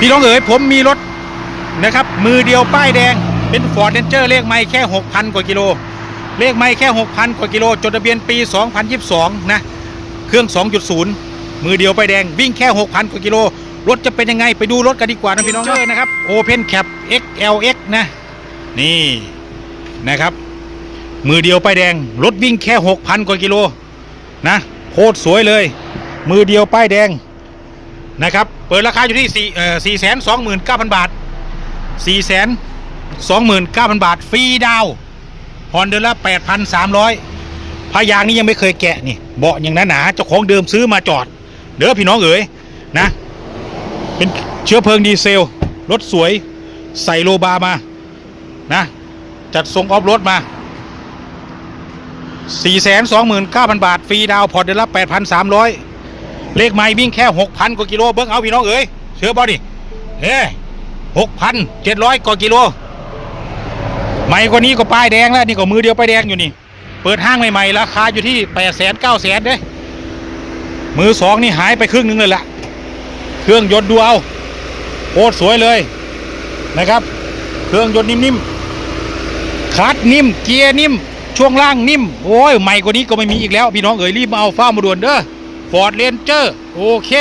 พี่น้องเอ๋ยผมมีรถนะครับ มือเดียวป้ายแดงเป็น Ford Ranger เลขไม่แค่ 6,000 กว่ากิโล เลขไม่แค่ 6,000 กว่ากิโล จดทะเบียนปี 2022 นะ เครื่อง 2.0 มือเดียวป้ายแดงวิ่งแค่ 6,000 กว่ากิโล รถจะเป็นยังไงไปดูรถกันดีกว่านะพี่น้องเอ๋ยนะครับ Open Cap XLX นะ นี่นะครับ มือเดียวป้ายแดง รถวิ่งแค่ 6,000 กว่ากิโลนะโคตรสวยเลย มือเดียวป้ายแดงนะครับ เปิดราคาอยู่ที่สี่เอ่อสี่แสนสองหมื่นเก้าพันบาทสี่แสนสองหมื่นเก้าพันบาท ฟรีดาวผ่อนเดือนละแปดพันสามร้อยพายางนี่ยังไม่เคยแกะนี่เบาะอย่างหนาๆเจ้าของเดิมซื้อมาจอด เด้อพี่น้องเอ๋ยนะ เป็นเชื้อเพลิงดีเซลรถสวยใส่โลบาร์มานะจัดทรงออฟรถมา 429,000 บาท ฟรีดาวน์ผ่อนเดือนละ8,300 เลขไม้วิ่งแค่6,000กว่ากิโลเบิ้งเอาพี่น้องเอ๋ยเชื่อบ่ดิเฮ้6,700กว่ากิโลใหม่กว่านี้ก็ป้ายแดงแล้วนี่ก็มือเดียวป้ายแดงอยู่นี่ เปิดห้างใหม่ๆราคาอยู่ที่8 9 0 0 0 0เด้มือสองนี่หายไปครึ่งหนึงเลยละเครื่องยนต์ดูเอาโคตรสวยเลยนะครับ เครื่องยนต์นิ่มๆคัดนิ่ม เกียร์นิ่ม ช่วงล่างนิ่ม โอ้ยใหม่กว่านี้ก็ไม่มีอีกแล้ว พี่น้องเอ๋ยรีบมาเอาฟ้ามาด่วนเด้อ ฟอร์ดเรนเจอร์โอเค